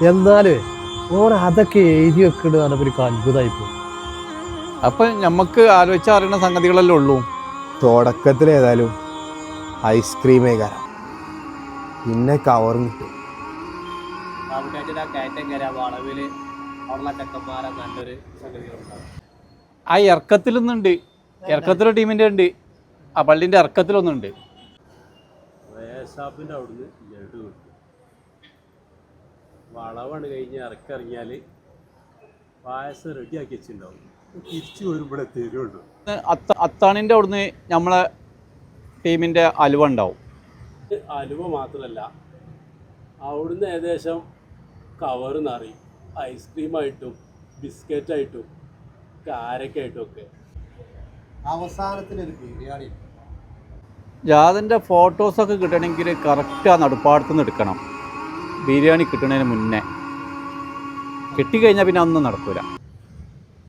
എന്നാലേ ഓൻ അതൊക്കെ എഴുതി വെക്കണ പറഞ്ഞപ്പോ എനിക്ക് അത്ഭുതമായി പോയി അപ്പൊ നമുക്ക് ആലോചിച്ച അറിയുന്ന സംഗതികളല്ലേ ഉള്ളൂ? തുടക്കത്തിൽ ഏതായാലും ഐസ്ക്രീമേ പിന്നെ കവറും കിട്ടും ആ കയറ്റം കയറാ വളവിൽ അവിടെയുള്ള ചെക്കന്മാരെ നല്ലൊരു സംഗതികളുണ്ടാവും ആ ഇറക്കത്തിലൊന്നുണ്ട്. ഇറക്കത്തിലൊരു ടീമിന്റെ ഉണ്ട്. ആ പള്ളിന്റെ ഇറക്കത്തിലൊന്നുണ്ട്. വേഷാപ്പിന്റെ അവിടുന്ന് ലഡു കിട്ടും വളവാണ് കഴിഞ്ഞ് ഇറക്കിറങ്ങിയാൽ പായസം റെഡിയാക്കി വെച്ചിട്ടുണ്ടാവും. തിരിച്ചു വരുമ്പോഴെ തരുള്ളൂ അത്ത അത്താണിന്റെ അവിടുന്ന് നമ്മളെ ടീമിന്റെ അലുവ ഉണ്ടാവും. അലുവ മാത്രമല്ല അവിടുന്ന് ഏകദേശം കവർ നിറയും. ഐസ്ക്രീമായിട്ടും ബിസ്ക്കറ്റായിട്ടും കാരക്കായിട്ടും ഒക്കെ. അവസാനത്തിനൊരു ബിരിയാണി. ജാതിന്റെ ഫോട്ടോസൊക്കെ കിട്ടണമെങ്കിൽ കറക്റ്റ് ആ നടുപ്പാടത്തുനിന്ന് എടുക്കണം. ബിരിയാണി കിട്ടുന്നതിന് മുന്നേ. കിട്ടിക്കഴിഞ്ഞാൽ പിന്നെ ഒന്നും നടക്കൂല.